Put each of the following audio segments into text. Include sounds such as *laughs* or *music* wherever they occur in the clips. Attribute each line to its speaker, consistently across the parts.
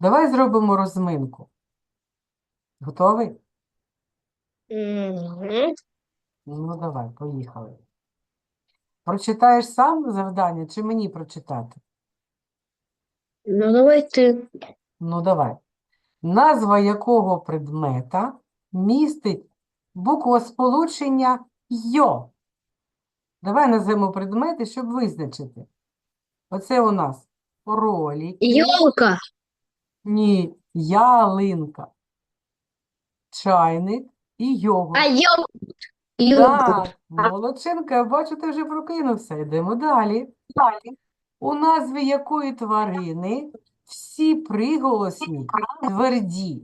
Speaker 1: Давай зробимо розминку. Готовий?
Speaker 2: Мгм.
Speaker 1: Ну, давай, поїхали. Прочитаєш сам завдання чи мені прочитати?
Speaker 2: Ну, давай ти.
Speaker 1: Ну, давай. Назва якого предмета містить буквосполучення «йо»? Давай назвемо предмети, щоб визначити. Оце у нас ролики.
Speaker 2: Йолка.
Speaker 1: Ні, ялинка, чайник і йогурт.
Speaker 2: А. Йогурт.
Speaker 1: Так, молодчинка, я бачу, ти вже прокинувся. Йдемо далі. Далі. У назві якої тварини всі приголосні тверді.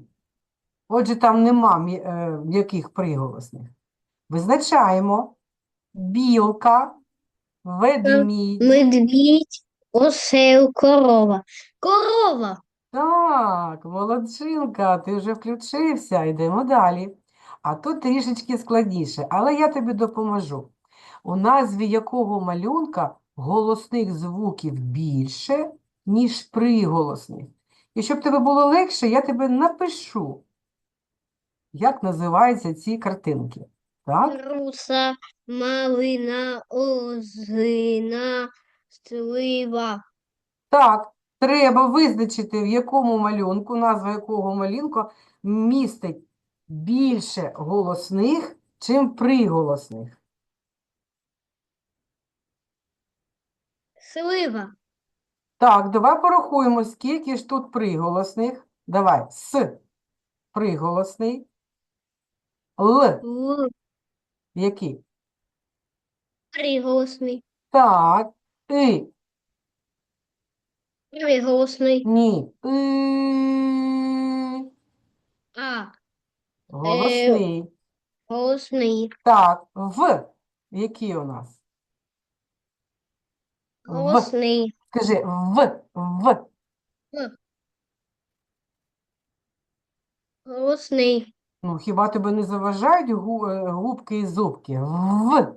Speaker 1: Отже, там нема е, яких приголосних. Визначаємо. Білка, ведмідь.
Speaker 2: Медвідь, осел, корова. Корова.
Speaker 1: Так, молодчинка, ти вже включився, йдемо далі. А тут трішечки складніше, але я тобі допоможу. У назві якого малюнка голосних звуків більше, ніж приголосних. І щоб тебе було легше, я тебе напишу, як називаються ці картинки. Так?
Speaker 2: Руса, малина, озина, слива.
Speaker 1: Так, треба визначити, в якому малюнку, назва якого малюнка містить більше голосних, чим приголосних.
Speaker 2: Слива.
Speaker 1: Так, давай порахуємо, скільки ж тут приголосних. Давай, с приголосний, л
Speaker 2: Л.
Speaker 1: який?
Speaker 2: Приголосний.
Speaker 1: Так, и,
Speaker 2: Приголосний.
Speaker 1: ні,
Speaker 2: А.
Speaker 1: голосний.
Speaker 2: Голосний.
Speaker 1: Так, в, який у нас? В.
Speaker 2: Голосний.
Speaker 1: Скажи в, в.
Speaker 2: Голосний.
Speaker 1: Ну, хіба тебе не заважають гу- е, губки і зубки? В.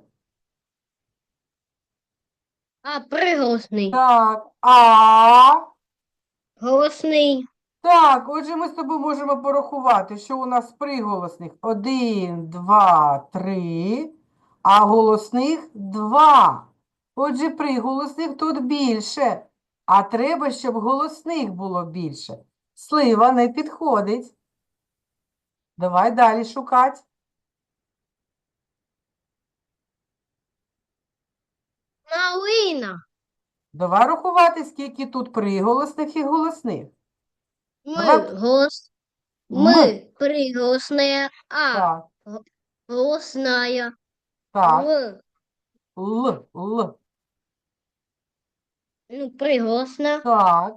Speaker 2: А. Приголосний.
Speaker 1: Так, а.
Speaker 2: Голосний.
Speaker 1: Так, отже, ми з тобою можемо порахувати, що у нас приголосних один, два, три, а голосних два. Отже, приголосних тут більше, а треба, щоб голосних було більше. Слива не підходить. Давай далі шукати.
Speaker 2: Малина.
Speaker 1: Давай рахувати, скільки тут приголосних і голосних.
Speaker 2: Ми. Голос.
Speaker 1: М.
Speaker 2: Мы. Приголосная. А.
Speaker 1: Так,
Speaker 2: Голосная.
Speaker 1: так,
Speaker 2: Л.
Speaker 1: л, л,
Speaker 2: Ну, приголосна.
Speaker 1: так,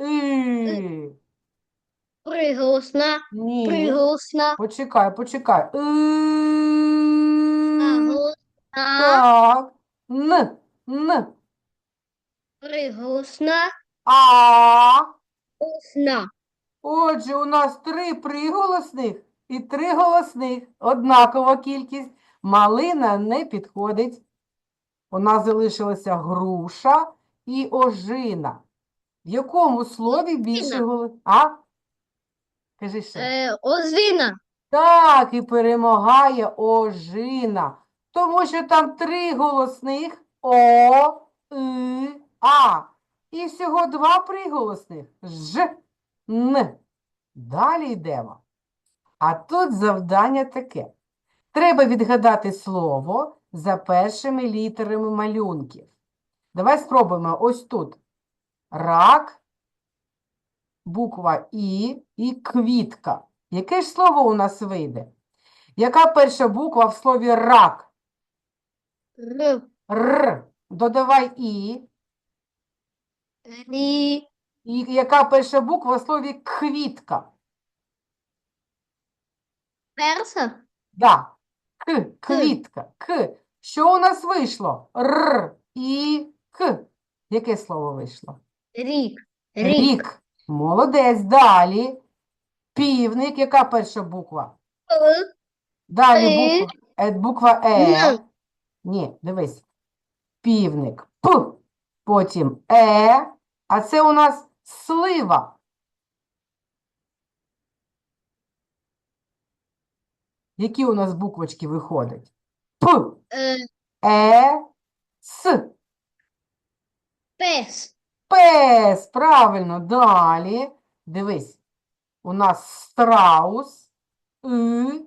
Speaker 1: и,
Speaker 2: Приголосна.
Speaker 1: ні.
Speaker 2: Приголосна.
Speaker 1: Почекай, почекай.
Speaker 2: А.
Speaker 1: И,
Speaker 2: Голосна.
Speaker 1: так, н, н,
Speaker 2: Приголосна.
Speaker 1: а.
Speaker 2: Голосна.
Speaker 1: Отже, у нас три приголосних і три голосних. Однакова кількість. Малина не підходить. У нас залишилася груша і ожина. В якому слові більше голосів? А? Кажи ще.
Speaker 2: Е, озина.
Speaker 1: Так, і перемагає ожина. Тому що там три голосних О, И, А. І всього два приголосних Ж, Н. Далі йдемо. А тут завдання таке. Треба відгадати слово за першими літерами малюнків. Давай спробуємо ось тут. Рак, буква І і квітка. Яке ж слово у нас вийде? Яка перша буква в слові рак?
Speaker 2: Р.
Speaker 1: Р. Додавай І.
Speaker 2: Рі.
Speaker 1: І яка перша буква в слові квітка?
Speaker 2: Перса.
Speaker 1: Да. К. Квітка. К. Що у нас вийшло? Р. І К. Яке слово вийшло?
Speaker 2: Рік. Рік.
Speaker 1: Рік. Молодець. Далі. Півник. Яка перша буква? Далі
Speaker 2: Е.
Speaker 1: буква, е, буква Е. Ні, дивись півник. П. Потім Е. А це у нас слива. Які у нас буквочки виходять? П.
Speaker 2: Е.
Speaker 1: е С.
Speaker 2: Пес.
Speaker 1: Пес. Правильно. Далі. Дивись. У нас страус и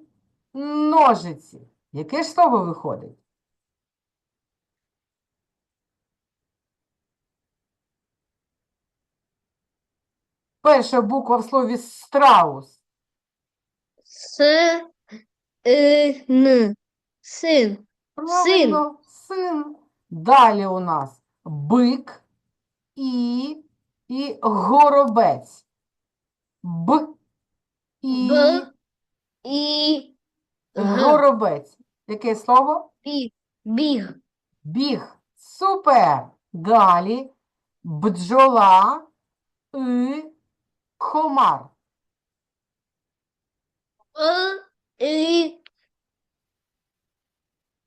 Speaker 1: ножиці. Яке ж слово виходить? Перша буква в слові страус.
Speaker 2: С. Е, н. Син.
Speaker 1: Правильно, син. Далі у нас бик і, і горобець. Б і
Speaker 2: Б. І. Г.
Speaker 1: горобець. Яке слово?
Speaker 2: Біг. Біг.
Speaker 1: Біг. Супер. Далі бджола і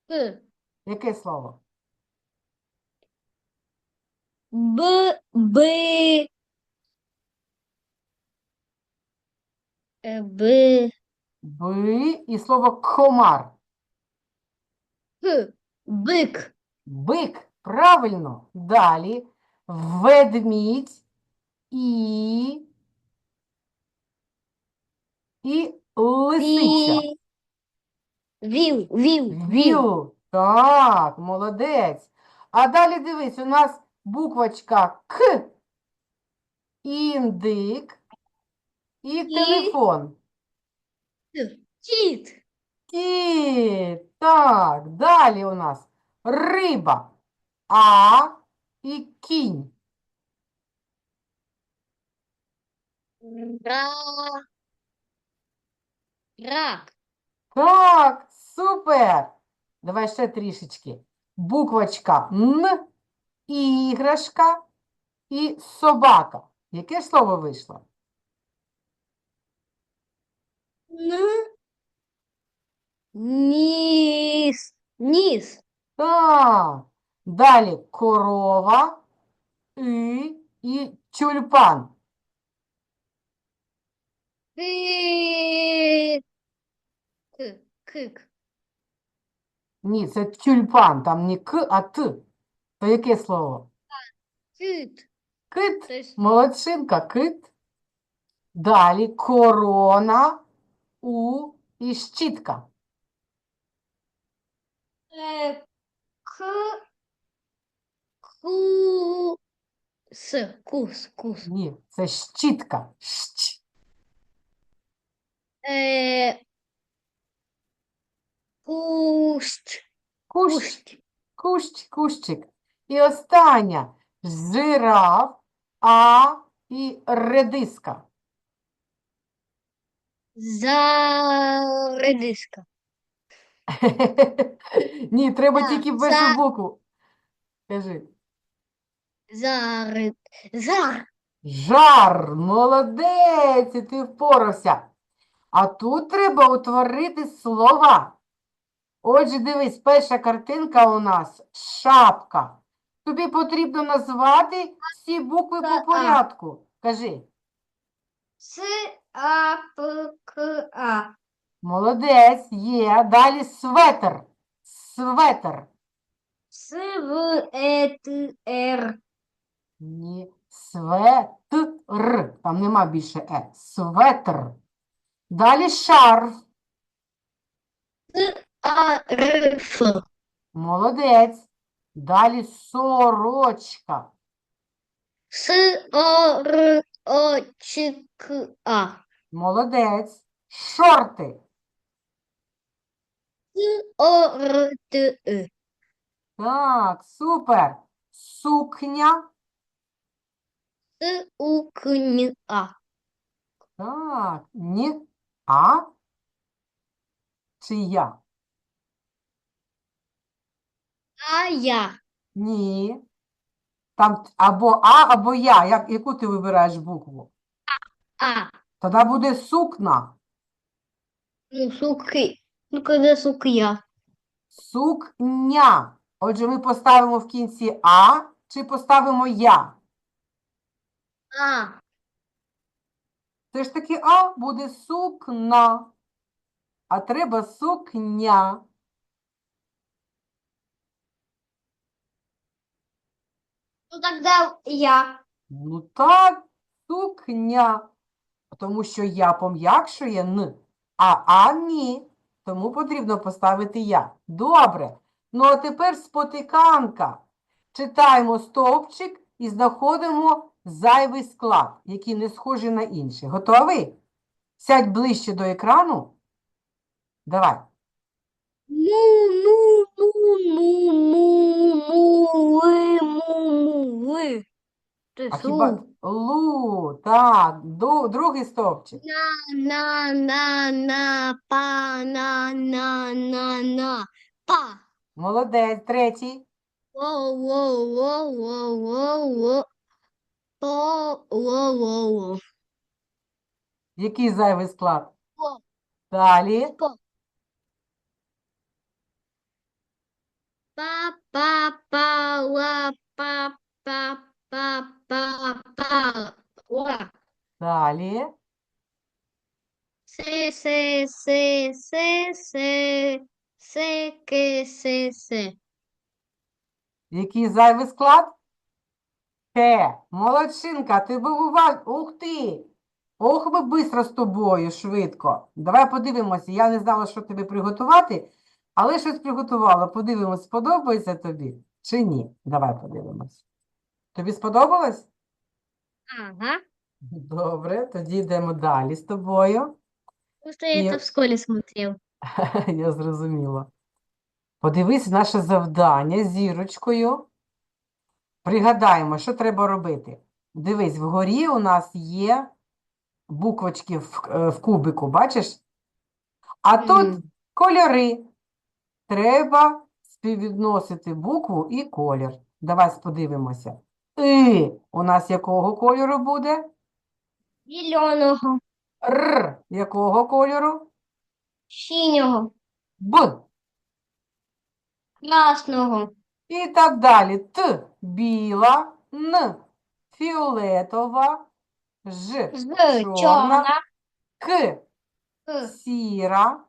Speaker 2: К.
Speaker 1: Яке слово?
Speaker 2: Б. Б. Е, Б.
Speaker 1: Би і слово комар.
Speaker 2: Бик.
Speaker 1: Бик. Правильно. Далі ведмідь і, і лисиця.
Speaker 2: Ві. Віл. Віл.
Speaker 1: Віл. Так, молодець. А далі дивись, у нас буквочка К, індик і телефон.
Speaker 2: Кіт.
Speaker 1: Кіт. Так, далі у нас риба, а і кінь.
Speaker 2: Ра. Рак.
Speaker 1: Так, супер. Давай ще трішечки. Буквочка Н, іграшка і собака. Яке ж слово вийшло?
Speaker 2: Н. Ніс. Ніс.
Speaker 1: Так. Далі корова і, і тюльпан.
Speaker 2: Ки. К. Кик.
Speaker 1: Ні, це тюльпан, там не к, а т. То яке слово?
Speaker 2: Кит.
Speaker 1: Кит.
Speaker 2: То есть
Speaker 1: Молодчинка, кит. Далі корона у і щітка.
Speaker 2: э, к. Ку. С. Кус. Кус.
Speaker 1: Ні, це щітка. Щ.
Speaker 2: Э. Кущ.
Speaker 1: Кущ.
Speaker 2: Кущ.
Speaker 1: Кущ, кущик. І остання жираф, а і редиска.
Speaker 2: За. Редиска. *laughs*
Speaker 1: Ні, треба
Speaker 2: Так,
Speaker 1: тільки
Speaker 2: за-
Speaker 1: першу букву. Кажи.
Speaker 2: За. ри- Зар.
Speaker 1: Жар, молодець, і ти впорався. А тут треба утворити слова. Отже, дивись, перша картинка у нас шапка. Тобі потрібно назвати всі букви по порядку. Кажи.
Speaker 2: С. А. П. К. А.
Speaker 1: Молодець, є. Далі светр. Светр.
Speaker 2: С. В. Э. Т. Р.
Speaker 1: Ні. Светр. Там нема більше е. Светр. Далі шарф.
Speaker 2: А. Р. Ф.
Speaker 1: Молодець. Далі сорочка.
Speaker 2: С. О. Р. О. Ч. К. А.
Speaker 1: Молодець. Шорти.
Speaker 2: С. О. Р. Т. Э.
Speaker 1: Так, супер. Сукня.
Speaker 2: С. У. К. Н. А.
Speaker 1: Так, ні. А? Чи я?
Speaker 2: А. Я.
Speaker 1: Ні. Там або А, або я. Як, яку ти вибираєш букву?
Speaker 2: А.
Speaker 1: Тоді буде сукна.
Speaker 2: Ну, суки. Ну, когда сукя.
Speaker 1: Сукня. Отже, ми поставимо в кінці А чи поставимо я?
Speaker 2: А.
Speaker 1: Це ж таки А буде сукна. а треба сукня.
Speaker 2: Ну тогда я.
Speaker 1: Ну так, сукня. Тому що я пом'якшує н, а а ні. Тому потрібно поставити я. Добре. Ну а тепер спотиканка. Читаємо стовпчик і знаходимо зайвий склад, який не схожий на інший. Готовий? Сядь ближче до екрану. Давай.
Speaker 2: Му, му, му, му, му, ви, му, му, ви. Ти
Speaker 1: А хіба лу, так, ду- другий стовпчик.
Speaker 2: На, на, на, па, на, на, на, на, па.
Speaker 1: Молодець, третій.
Speaker 2: Воу, воу, воу, воу, воу, воу. По, воу, воу, воу.
Speaker 1: Який зайвий склад?
Speaker 2: По.
Speaker 1: Далі. По.
Speaker 2: Па, па, па, ла, па, па, па, па, па, ла.
Speaker 1: Далі.
Speaker 2: Се, се, се, се, се, се, ке, се, се.
Speaker 1: Який зайвий склад? Хе. Молодчинка, ти був уваж... Ух ти! Ох, ми бистро з тобою, швидко. Давай подивимося. Я не знала, що тобі приготувати, але щось приготувала. Подивимось, сподобається тобі чи ні? Давай подивимось. Тобі сподобалось?
Speaker 2: Ага.
Speaker 1: Добре, тоді йдемо далі з тобою.
Speaker 2: Просто я
Speaker 1: И-
Speaker 2: это в школе смотрел. *laughs*
Speaker 1: Я зрозуміла. Подивись наше завдання зірочкою. Пригадаємо, що треба робити. Дивись, вгорі у нас є буквочки в, е, в кубику, бачиш? А тут кольори. Треба співвідносити букву і колір. Давай подивимося. И у нас якого кольору буде?
Speaker 2: Зеленого,
Speaker 1: Р якого кольору?
Speaker 2: синього,
Speaker 1: Б.
Speaker 2: красного,
Speaker 1: І так далі. Т біла, Н фіолетова, Ж чорна, К сіра,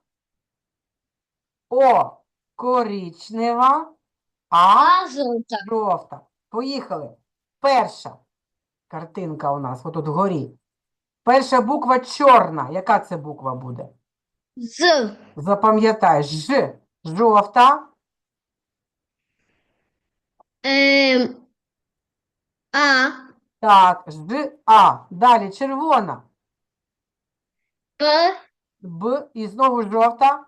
Speaker 1: О коричнева, А жовта. Поїхали. Перша картинка у нас, отут вгорі. Перша буква чорна. Яка це буква буде?
Speaker 2: з
Speaker 1: Запам'ятай, Ж жовта,
Speaker 2: ем, а,
Speaker 1: так, Ж, А. Далі червона.
Speaker 2: п,
Speaker 1: Б і знову жовта.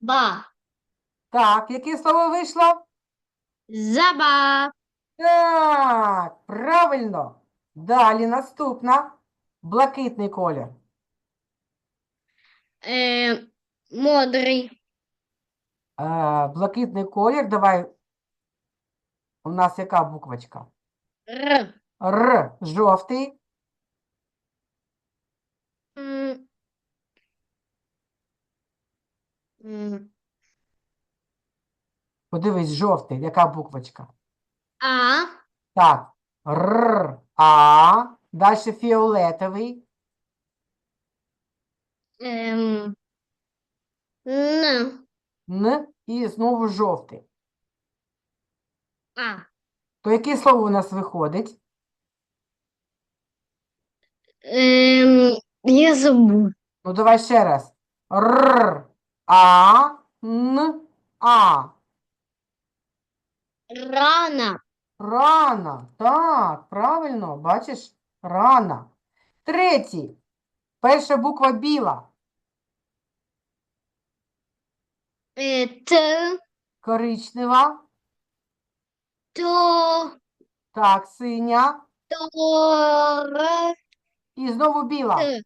Speaker 2: ба,
Speaker 1: Так, яке слово вийшло?
Speaker 2: заба,
Speaker 1: Так, правильно. Далі наступна. Блакитний колір.
Speaker 2: ем, мудрий,
Speaker 1: Е, блакитний колір. Давай. У нас яка буквочка?
Speaker 2: р,
Speaker 1: Р. Жовтий.
Speaker 2: м, м,
Speaker 1: Подивись, жовтий. Яка буквочка?
Speaker 2: а,
Speaker 1: Так. Р. А. Далі фіолетовий.
Speaker 2: ем, н,
Speaker 1: Н. І знову жовтий.
Speaker 2: А,
Speaker 1: То яке слово у нас виходить?
Speaker 2: ем, я забув.
Speaker 1: Ну, давай ще раз. Р. А. Н. А.
Speaker 2: Рана,
Speaker 1: Рана. Так, правильно, бачиш? Рана. Третій. Перша буква біла.
Speaker 2: е, т,
Speaker 1: Коричнева.
Speaker 2: То,
Speaker 1: Так, синя.
Speaker 2: то,
Speaker 1: І знову біла.
Speaker 2: т,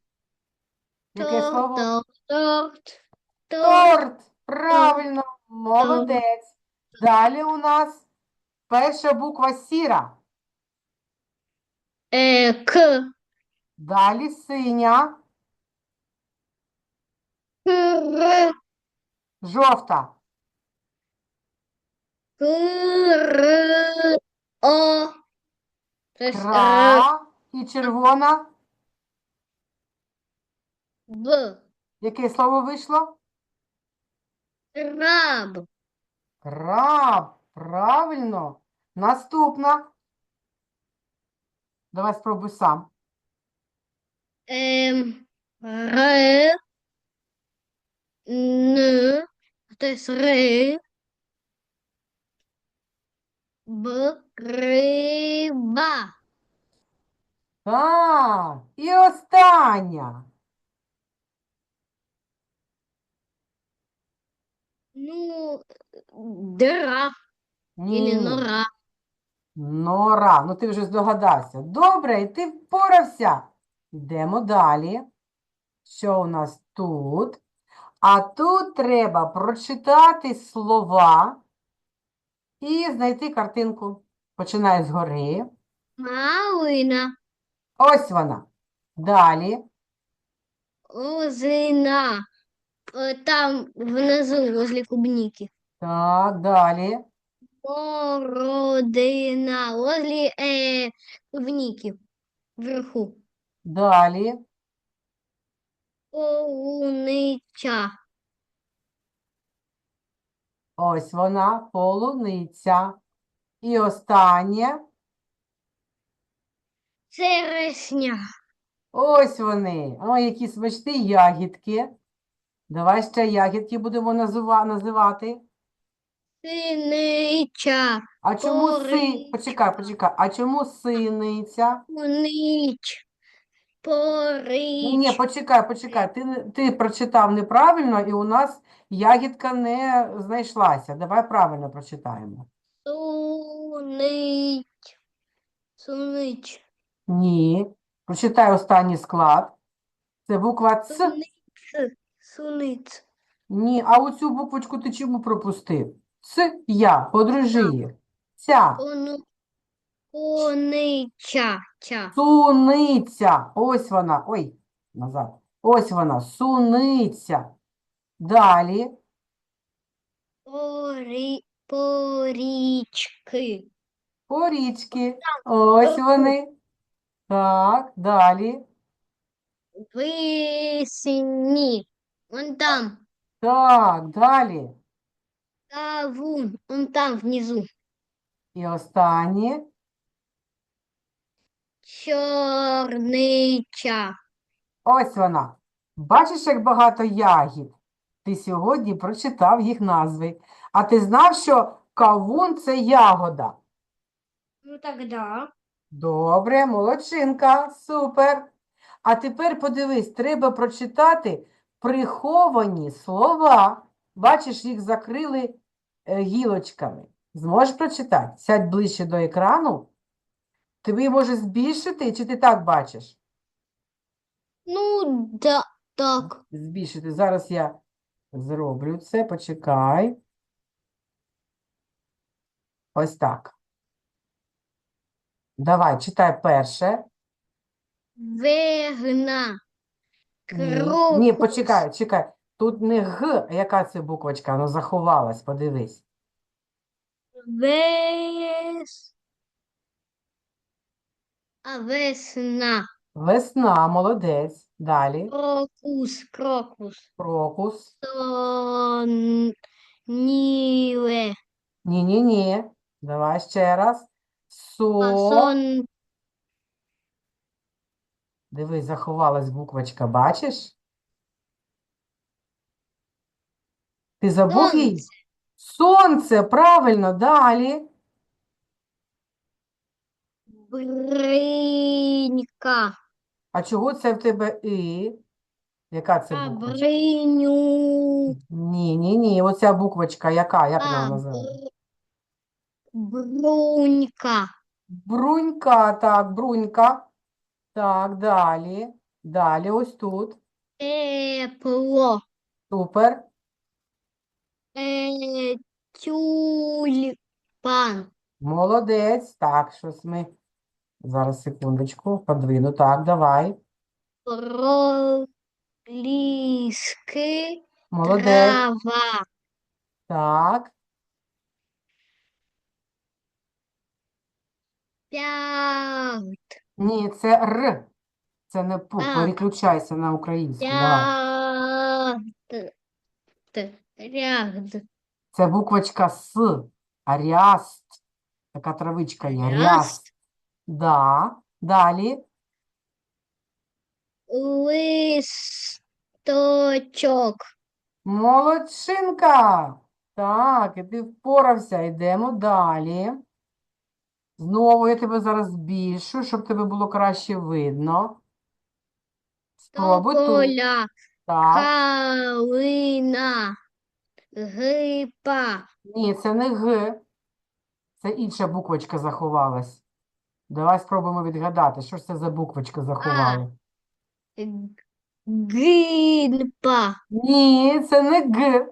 Speaker 1: Яке слово?
Speaker 2: то, торт, то,
Speaker 1: Торт. Правильно, молодець. Далі у нас перша буква сіра.
Speaker 2: е, к,
Speaker 1: Далі синя. Жовта.
Speaker 2: К, р, о,
Speaker 1: Кра. І червона.
Speaker 2: б,
Speaker 1: Яке слово вийшло?
Speaker 2: Краб.
Speaker 1: Краб. Правильно. Наступна. Давай спробуй сам.
Speaker 2: Ем, ре. Н. То есть ре. Б. Риба.
Speaker 1: Так. І остання.
Speaker 2: Ну, дыра
Speaker 1: Ні.
Speaker 2: или нора.
Speaker 1: Нора. Ну ти вже здогадався. Добре, і ти впорався. Йдемо далі. Що у нас тут? А тут треба прочитати слова і знайти картинку. Починай згори.
Speaker 2: Малина.
Speaker 1: Ось вона. Далі.
Speaker 2: Озина. Э, Там внизу, возле клубники.
Speaker 1: Так, далі.
Speaker 2: Бородина. Возле э, клубники. Вверху.
Speaker 1: Далі.
Speaker 2: Полунича.
Speaker 1: Ось вона, полуниця. І останнє.
Speaker 2: Черешня.
Speaker 1: Ось вони. Ой, які смачні ягідки. Давай ще ягідки будемо назива- називати.
Speaker 2: Синича.
Speaker 1: А чому си... Почекай, почекай. А чому синиця?
Speaker 2: Унич.
Speaker 1: Ні, ні,
Speaker 2: Порич.
Speaker 1: почекай, почекай. Ти, не- ти прочитав неправильно, і у нас ягідка не знайшлася. Давай правильно прочитаємо.
Speaker 2: Сунич. Сунич.
Speaker 1: Ні. Прочитай останній склад. Це буква Ц.
Speaker 2: Суниц. Суниц.
Speaker 1: Ні, а оцю буквочку ти чому пропустив? Ц, я, подружи їх. Ця.
Speaker 2: Ону. Онича. Ча.
Speaker 1: Суниця. Ось вона. Ой, назад. Ось вона. Суниця. Далі.
Speaker 2: Порі... Порічки.
Speaker 1: Порічки. Ось вони. Так, далі.
Speaker 2: Висні. Вон там.
Speaker 1: Так, далі.
Speaker 2: Кавун. Он там внизу.
Speaker 1: І останнє.
Speaker 2: Чорнича.
Speaker 1: Ось вона. Бачиш, як багато ягід? Ти сьогодні прочитав їх назви. А ти знав, що кавун – це ягода?
Speaker 2: Ну тогда.
Speaker 1: Добре, молодчинка, супер. А тепер подивись, треба прочитати приховані слова. Бачиш, їх закрили е, гілочками. Зможеш прочитати? Сядь ближче до екрану. Тобі може збільшити, чи ти так бачиш?
Speaker 2: Ну да, так.
Speaker 1: Збільшити. Зараз я зроблю це, почекай. Ось так. Давай, читай перше.
Speaker 2: Вегна.
Speaker 1: Ні, ні, почекай, чекай. Тут не Г, а яка це буквочка? Ну, заховалась, подивись.
Speaker 2: Вес. А весна.
Speaker 1: Весна, молодець. Далі.
Speaker 2: Крокус. Крокус.
Speaker 1: Крокус.
Speaker 2: Сон.
Speaker 1: Ні-ні-ні. Давай ще раз. Со.
Speaker 2: сон.
Speaker 1: Дивись, заховалась буквочка, бачиш? Ти забув її? Сонце, правильно, далі.
Speaker 2: Бринька.
Speaker 1: А чого це в тебе І? Яка це буквочка?
Speaker 2: бриню.
Speaker 1: Ні, ні, ні. Оця буквочка, яка? Як вона називається?
Speaker 2: Брунька.
Speaker 1: Брунька, так, брунька. Так, далі. Далі, ось тут.
Speaker 2: Тепло.
Speaker 1: Супер.
Speaker 2: Е, Тюльпан.
Speaker 1: Молодець. Так, щось ми. Зараз, секундочку, подвину. Так, давай.
Speaker 2: Проліски.
Speaker 1: Молодець.
Speaker 2: Трава.
Speaker 1: Так.
Speaker 2: П'ять.
Speaker 1: Ні, це Р. Це не П.
Speaker 2: А.
Speaker 1: Переключайся на українську. Давай.
Speaker 2: Ряд.
Speaker 1: Це буквочка С. Ряст. Така травичка є. Ряст.
Speaker 2: Ряст.
Speaker 1: Да. Далі.
Speaker 2: Листочок.
Speaker 1: Молодчинка. Так, і ти впорався. Йдемо далі. Знову я тебе зараз збільшу, щоб тебе було краще видно. Спробуй тут.
Speaker 2: Тополя.
Speaker 1: Так.
Speaker 2: Калина. Грипа.
Speaker 1: Ні, це не Г. Це інша буквочка заховалась. Давай спробуємо відгадати, що ж це за буквочка заховала.
Speaker 2: Гринпа.
Speaker 1: Ні, це не Г.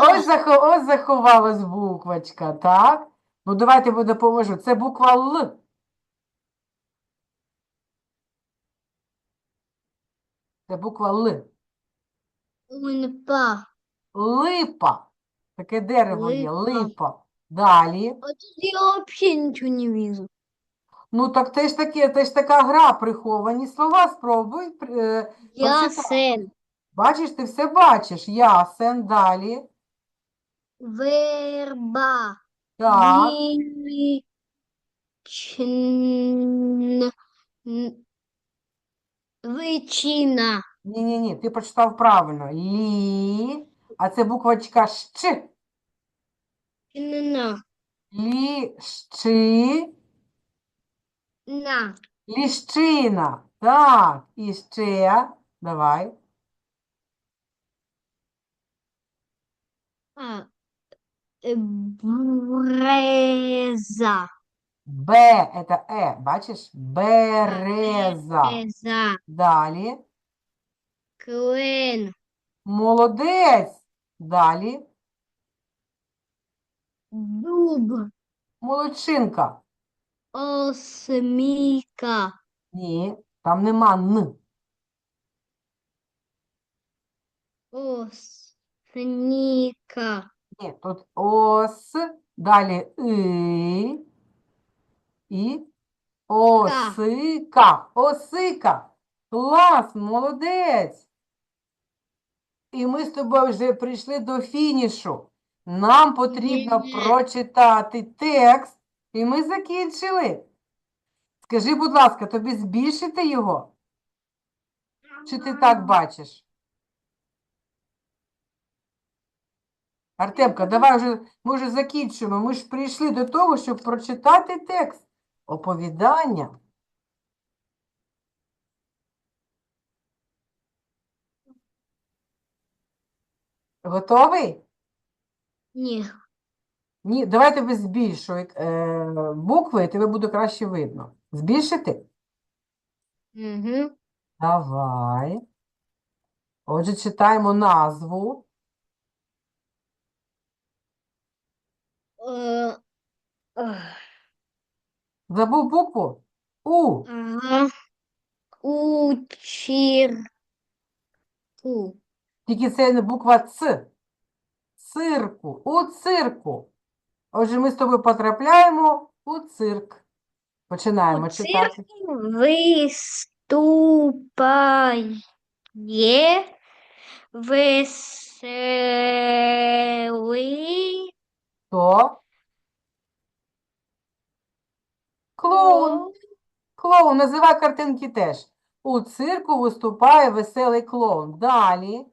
Speaker 1: Ось, захо... Ось заховалась буквочка, так? Ну, давайте я допоможу. Це буква Л. Це буква Л.
Speaker 2: Лунпа.
Speaker 1: Липа. Таке дерево є,
Speaker 2: Липа.
Speaker 1: липа. Далі.
Speaker 2: А тут я вообще ничего не вижу.
Speaker 1: Ну, так теж таке, теж така гра, приховані слова. Спробуй. е, Прочитай.
Speaker 2: Ясен.
Speaker 1: Бачиш, ти все бачиш. Ясен, далі.
Speaker 2: Верба.
Speaker 1: Так.
Speaker 2: Вичн... н- Вичина.
Speaker 1: Ні-ні-ні, ти прочитав правильно. Лі. А це буквочка Щ.
Speaker 2: На.
Speaker 1: Лі, щи,
Speaker 2: На.
Speaker 1: ліщина. Так, і ще. Давай.
Speaker 2: А. Е, Бреза.
Speaker 1: Б, это Е, бачиш? Береза.
Speaker 2: Бреза.
Speaker 1: Далі.
Speaker 2: Клен.
Speaker 1: Молодець. Далі.
Speaker 2: Дуб.
Speaker 1: Молодчинка.
Speaker 2: Осміка.
Speaker 1: Ні, там нема Н.
Speaker 2: Осніка.
Speaker 1: Ні, тут ос, далі и, і осика. Осика. Клас, молодець. І ми з тобою вже прийшли до фінішу. Нам потрібно прочитати текст, і ми закінчили. Скажи, будь ласка, тобі збільшити його? Чи ти так бачиш? Артемка, давай вже, ми вже закінчуємо. Ми ж прийшли до того, щоб прочитати текст оповідання. Готовий?
Speaker 2: Ні.
Speaker 1: Ні, давай тебе збільшу е, букви, і тебе буде краще видно. Збільшити?
Speaker 2: Угу.
Speaker 1: Давай. Отже, читаємо назву.
Speaker 2: Е,
Speaker 1: Забув букву? У.
Speaker 2: ага. Учірку.
Speaker 1: Тільки це не буква Ц. Цирку. У цирку. Отже, ми з тобою потрапляємо у цирк. Починаємо
Speaker 2: У
Speaker 1: читати.
Speaker 2: Виступає веселий
Speaker 1: То клоун. Клоун. Називай картинки теж. У цирку виступає веселий клоун. Далі.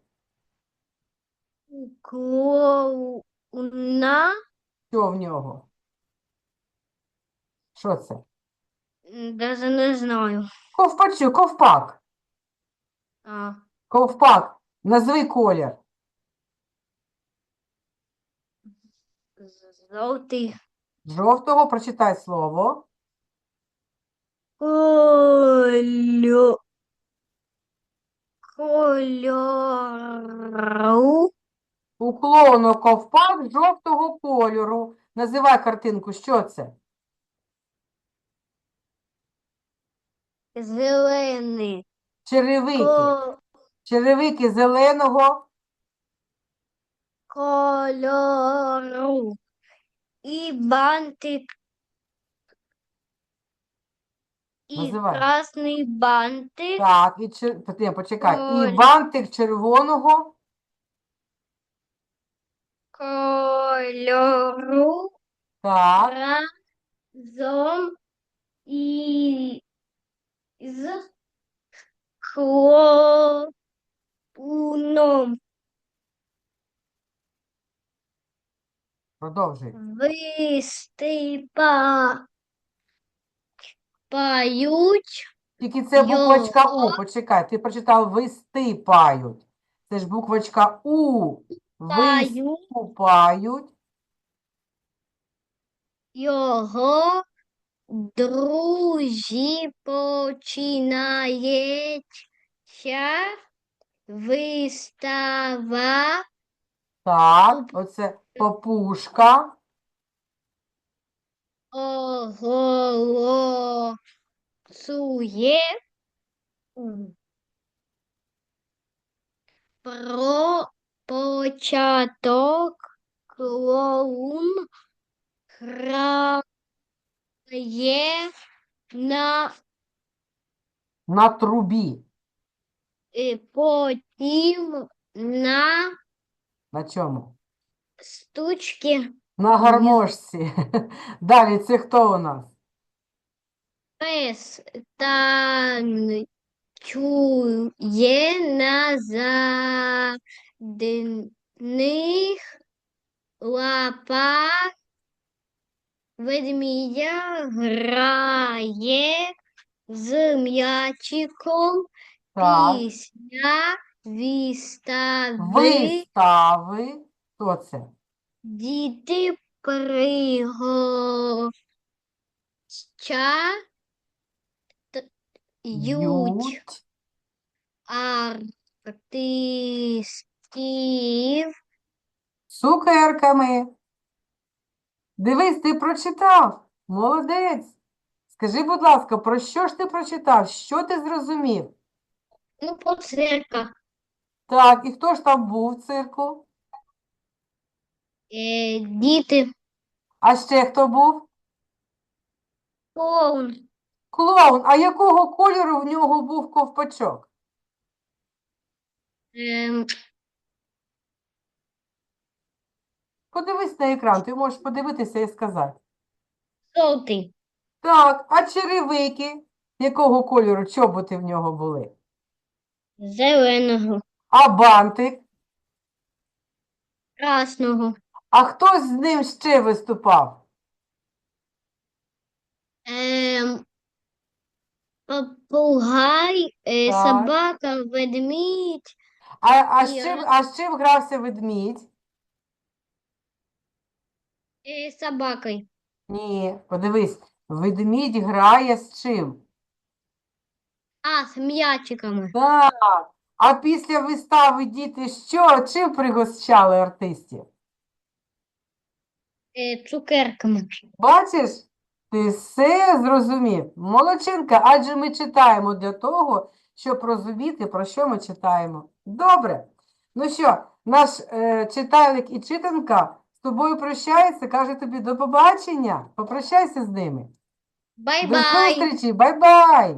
Speaker 2: клоуна.
Speaker 1: Що в нього? Що це?
Speaker 2: Даже не знаю.
Speaker 1: Ковпачу, ковпак.
Speaker 2: А,
Speaker 1: Ковпак. Назви колір.
Speaker 2: жовтий.
Speaker 1: Жовтого прочитай слово.
Speaker 2: Кольо... Кольору.
Speaker 1: У клоуну ковпак жовтого кольору. Називай картинку. Що це?
Speaker 2: Зелений.
Speaker 1: Черевики.
Speaker 2: Ко-
Speaker 1: Черевики зеленого.
Speaker 2: Кольору. І бантик. И
Speaker 1: Называй.
Speaker 2: красный бантик
Speaker 1: Так, і чер... Ні, почекай. І бантик червоного.
Speaker 2: кольору
Speaker 1: Так,
Speaker 2: разом із хлопуном
Speaker 1: продовжуй.
Speaker 2: Виступають
Speaker 1: Тільки це буквочка У. Почекай, ти прочитав вистипають. Це ж буквочка У.
Speaker 2: Пають.
Speaker 1: Виступають.
Speaker 2: його друзі починається вистава
Speaker 1: Так, оце папушка.
Speaker 2: Оголосує про початок клоун грає на
Speaker 1: На трубі.
Speaker 2: і потім на
Speaker 1: На чому?
Speaker 2: стучки
Speaker 1: На гармошці. *laughs* Далі, це хто у нас?
Speaker 2: пес танцює на задних лапах, ведмідя грає з м'ячиком,
Speaker 1: Так.
Speaker 2: після вистави
Speaker 1: Вистави. Хто це?
Speaker 2: Діти пригощають
Speaker 1: Ють.
Speaker 2: артистів
Speaker 1: Цукерками. Дивись, ти прочитав. Молодець. Скажи, будь ласка, про що ж ти прочитав? Що ти зрозумів?
Speaker 2: Ну, по цирка.
Speaker 1: Так, і хто ж там був в цирку?
Speaker 2: Е, діти,
Speaker 1: А ще хто був?
Speaker 2: клоун,
Speaker 1: Клоун. А якого кольору в нього був ковпачок?
Speaker 2: ем,
Speaker 1: Подивись на екран, ти можеш подивитися і сказати.
Speaker 2: жовтий,
Speaker 1: Так, а черевики? Якого кольору чоботи в нього були?
Speaker 2: зеленого,
Speaker 1: А бантик?
Speaker 2: красного,
Speaker 1: А хто з ним ще виступав?
Speaker 2: ем, попугай, е,
Speaker 1: Так.
Speaker 2: собака, ведмідь,
Speaker 1: А, а, з чим, а з чим грався ведмідь?
Speaker 2: е, собакою.
Speaker 1: Ні, подивись, ведмідь грає з чим?
Speaker 2: А, з м'ячиками.
Speaker 1: Так. А після вистави діти що? Чим пригощали артистів?
Speaker 2: Е, цукерками.
Speaker 1: Бачиш, ти все зрозумів. Молодчинка, адже ми читаємо для того, щоб розуміти, про що ми читаємо. Добре. Ну що, наш е, читайлик і читанка з тобою прощається, каже тобі до побачення. Попрощайся з ними. До
Speaker 2: Бай-бай!
Speaker 1: зустрічі, бай-бай!